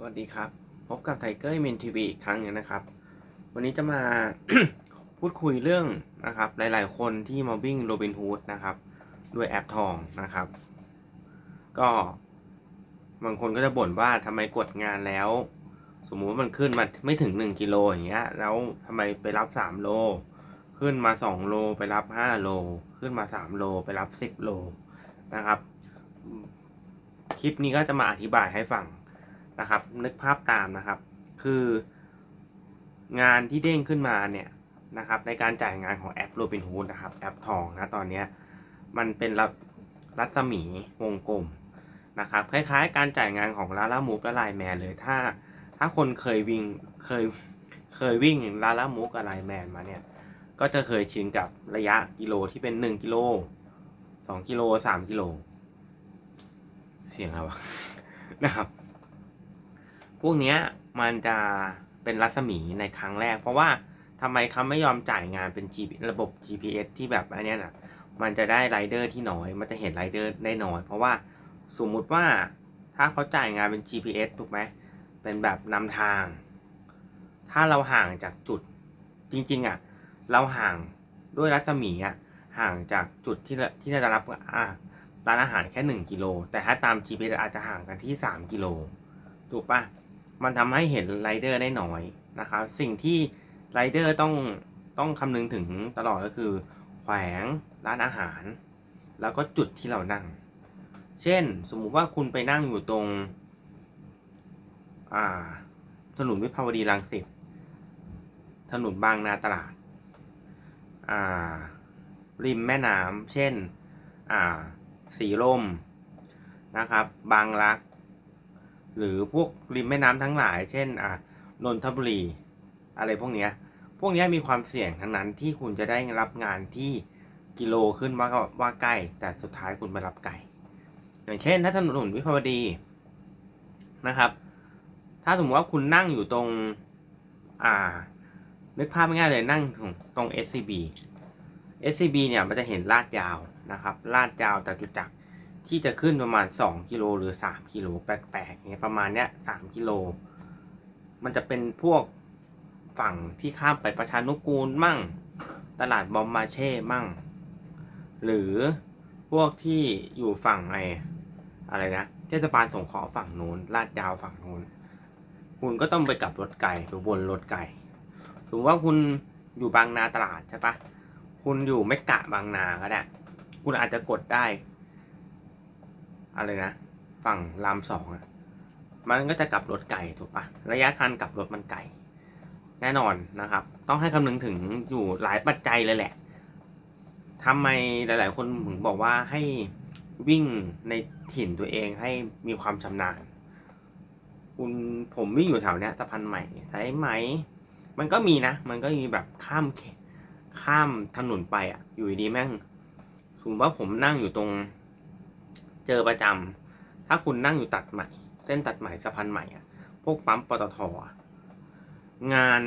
สวัสดีครับ พบกับไทเกอร์เมนทีวีอีกครั้งนึงนะครับ วันนี้จะมา พูดคุยเรื่องนะครับ หลาย ๆ คนที่มาวิ่งโรบินฮูดนะครับ ด้วยแอปทองนะครับ ก็บางคนก็จะบ่นว่าทำไมกดงานแล้ว สมมุติว่ามันขึ้นมาไม่ถึง 1กิโลอย่างเงี้ย แล้วทำไมไปรับ 3 โล ขึ้นมา 2 โลไปรับ 5 โล ขึ้นมา 3 โลไปรับ 10 โลนะครับ คลิปนี้ก็จะมาอธิบายให้ฟัง นะครับ นึกภาพตามนะครับ คืองานที่เด้งขึ้นมาเนี่ยนะครับในการจ่ายงานของแอป Robinhood นะครับแอปทองนะตอนนี้มันเป็นรัรัศมีวงกลมนะครับคล้ายๆ การจ่ายงานของลาล่ามูฟและไลแมนเลยถ้า ถ้าคนเคยวิ่งเคยเคยวิ่งลาล่ามูฟกับไลแมนมาเนี่ยก็จะเคยชินกับระยะกิโลที่เป็น 1 กิโล 2 กิโล 3 กิโล เสียงอะไรวะนะครับ พวกเนี้ยมันจะเป็นรัศมีในครั้งแรก เพราะว่าทำไมเขาไม่ยอมจ่ายงานเป็น G ระบบ GPS ที่แบบอันเนี้ยนะมันจะได้ไรเดอร์ที่น้อย มันจะเห็นไรเดอร์ได้น้อย เพราะว่าสมมุติว่าถ้าเขาจ่ายงานเป็น GPS ถูกไหมเป็นแบบนำทาง ถ้าเราห่างจากจุดจริง ๆ อะ เราห่างด้วยรัศมีอะห่างจากจุดที่ที่เราจะรับอะร้านอาหารแค่หนึ่งกิโล แต่ถ้าตาม GPS อาจจะห่างกันที่สามกิโล ถูกปะ มันทำให้เห็นไรเดอร์ได้น้อยนะครับ สิ่งที่ไรเดอร์ต้องต้องคำนึงถึงตลอดก็คือ แขวงร้านอาหาร แล้วก็จุดที่เรานั่ง เช่น สมมุติว่าคุณไปนั่งอยู่ตรงอ่าถนนวิภาวดีรังสิตถนนบางนาตราดอ่าริมแม่น้ำเช่นอ่าสีลมนะครับ บางรัก หรือพวกริมแม่น้ำทั้งหลาย เช่นอ่านนทบุรี อะไรพวกเนี้ยพวกนี้มีความเสี่ยงทั้งนั้นที่คุณจะได้รับงานที่กิโลขึ้นว่าว่าใกล้ แต่สุดท้ายคุณไปรับไกลอย่างเช่น ถ้าถนนวิภาวดีนะครับ ถ้าสมมติว่าคุณนั่งอยู่ตรง อ่า นึกภาพง่ายเลยนั่งตรง SCB SCB เนี่ยมันจะเห็นลาดยาวนะครับ ลาดยาวจากจุดจักร ที่จะขึ้นประมาณ 2 กิโลหรือ 3 กิโลแปลกๆเนี่ยประมาณเนี้ย3กิโล มันจะเป็นพวกฝั่งที่ข้ามไปประชานุกูลมั่ง ตลาดบอมมาเช่มั่ง หรือพวกที่อยู่ฝั่งไออะไรนะเทศบาลสงขลาฝั่งนู้นลาดยาวฝั่งนู้นคุณก็ต้องไปกลับรถไก่หรือบนรถไก่ถือว่าคุณอยู่บางนาตลาดใช่ปะคุณอยู่เมกะบางนาก็ได้ คุณอาจจะกดได้ อะไรนะ ฝั่งรามสองอะมันก็จะกลับรถไก่ถูกปะระยะทางกลับรถมันไก่แน่นอนนะครับ ต้องให้คำนึงถึงอยู่หลายปัจจัยเลยแหละทำไมหลาย ๆ คนถึงบอกว่าให้วิ่งในถิ่นตัวเองให้มีความชำนาญคุณผมวิ่งอยู่แถวเนี้ยสะพานใหม่สายไหม มันก็มีนะ มันก็มีแบบข้ามข้ามถนนไปอะ อยู่ดีแม่งสมมติว่าผมนั่งอยู่ตรง เจอประจำถ้าคุณนั่งอยู่ตัดใหม่ เส้นตัดใหม่สะพานใหม่อะพวกปั๊มปตทงาน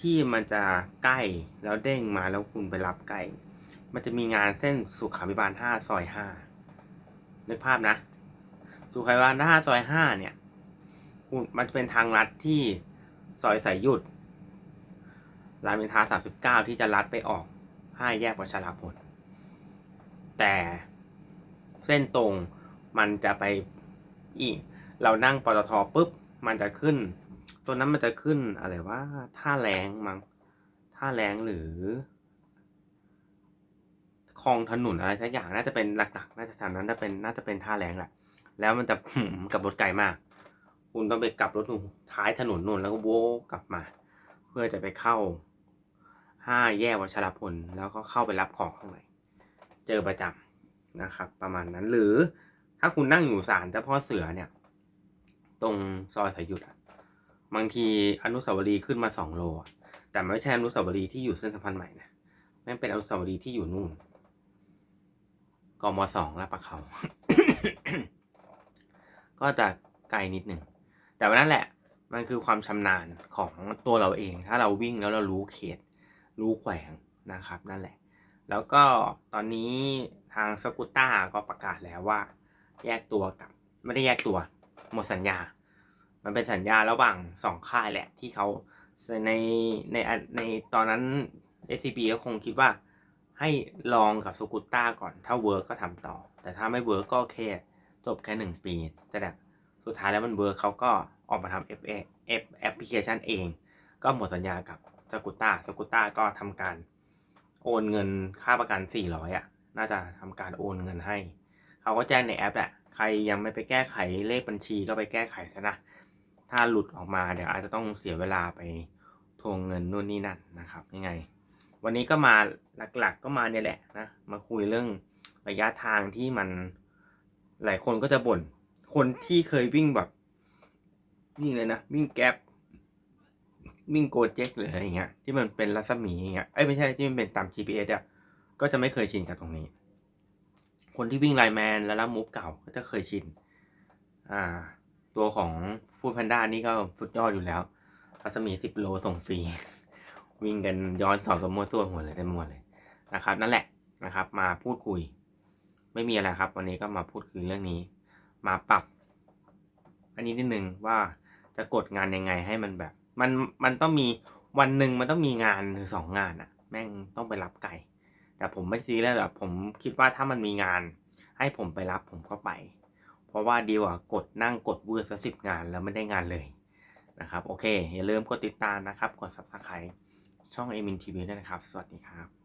ที่มันจะใกล้แล้วเด้งมาแล้วคุณไปรับใกล้ มันจะมีงานเส้นสุขาภิบาลห้าซอยห้านึกภาพนะ สุขาภิบาลห้าซอยห้าเนี่ยคุณมันจะเป็นทางลัดที่ซอยสายหยุดรามอินทราสามสิบเก้าที่จะลัดไปออกห้าแยกประชาราพลแต่เส้นตรง มันจะไปอีก เรานั่งปตทปุ๊บ มันจะขึ้น ตัวนั้นมันจะขึ้นอะไรว่าท่าแรงมั้งท่าแรงหรือคลองถนนอะไรสักอย่างน่าจะเป็นหลักๆน่าจะแถวนั้นน่าจะเป็นน่าจะเป็นท่าแรงแหละแล้วมันจะกับรถไกลมาก คุณต้องไปกลับรถนูท้ายถนนนู่นแล้วก็โวกกลับมา เพื่อจะไปเข้าห้าแยกวัชรพลแล้วก็เข้าไปรับของข้างในเจอประจำนะครับ ประมาณนั้นหรือ ถ้าคุณนั่งอยู่ศาลเจ้าพ่อเสือเนี่ย ตรงซอยสายหยุดอะบางทีอนุสาวรีย์ขึ้นมาสองโล แต่ไม่ใช่อนุสาวรีย์ที่อยู่เส้นสะพานใหม่นะนั่นเป็นอนุสาวรีย์ที่อยู่นู่นกมสองลาดประเขา ก็จะไกลนิดหนึ่ง แต่ว่านั่นแหละ มันคือความชำนาญของตัวเราเอง ถ้าเราวิ่งแล้วเรารู้เขต รู้แขวงนะครับ นั่นแหละ แล้วก็ตอนนี้ทางสกูต้าก็ประกาศแล้วว่า แยกตัวกับ ไม่ได้แยกตัว หมดสัญญา มันเป็นสัญญาระหว่างสองค่ายแหละ ที่เขาในในในตอนนั้น SCB ก็คงคิดว่าให้ลองกับสกูต้าก่อน ถ้าเวิร์กก็ทำต่อ แต่ถ้าไม่เวิร์กก็แค่จบแค่หนึ่งปี แต่สุดท้ายแล้วมันเวิร์กเขาก็ออกมาทำ F F แอปพลิเคชันเอง ก็หมดสัญญากับสกูต้าสกูต้าก็ทำการโอนเงินค่าประกัน 400อะ น่าจะทำการโอนเงินให้ เขาก็แจ้งในแอปแหละใครยังไม่ไปแก้ไขเลขบัญชีก็ไปแก้ไขซะนะ ถ้าหลุดออกมาเดี๋ยวอาจจะต้องเสียเวลาไปทวงเงินนู่นนี่นั่นนะครับยังไง วันนี้ก็มาหลักๆก็มาเนี่ยแหละนะมาคุยเรื่องระยะทางที่มันหลายคนก็จะบ่นคนที่เคยวิ่งแบบวิ่งเลยนะวิ่งแก๊ปวิ่งโกเจ็กหรืออะไรเงี้ยที่มันเป็นรัศมีอย่างเงี้ยเอ้ยไม่ใช่ที่มันเป็นตาม GPS อะก็จะไม่เคยชินกับตรงนี้ คนที่วิ่งไลแมนและรับมูฟเก่าก็จะเคยชิน อ่า ตัวของฟูดแพนด้านี่ก็สุดยอดอยู่แล้วรัศมีสิบโลส่งฟรีวิ่งกันย้อนสอนสมมติตัวหมดเลยได้หมดเลยนะครับ นั่นแหละนะครับ มาพูดคุย ไม่มีอะไรครับ วันนี้ก็มาพูดคุยเรื่องนี้ มาปรับ อันนี้นิดนึงว่าจะกดงานยังไงให้มันแบบ มันมันต้องมีวันหนึ่งมันต้องมีงานหรือสองงานอะแม่งต้องไปรับไก่ แต่ผมไม่ซีเรียสหรอกผมคิดว่าถ้ามันมีงาน ให้ผมไปรับผมก็ไป เพราะว่าดีกว่ากดนั่งกดเวอร์สักสิบงานแล้วไม่ได้งานเลยนะครับ โอเค อย่าลืมกดติดตามนะครับ กด subscribe ช่องเอมินทีวีด้วยนะครับ สวัสดีครับ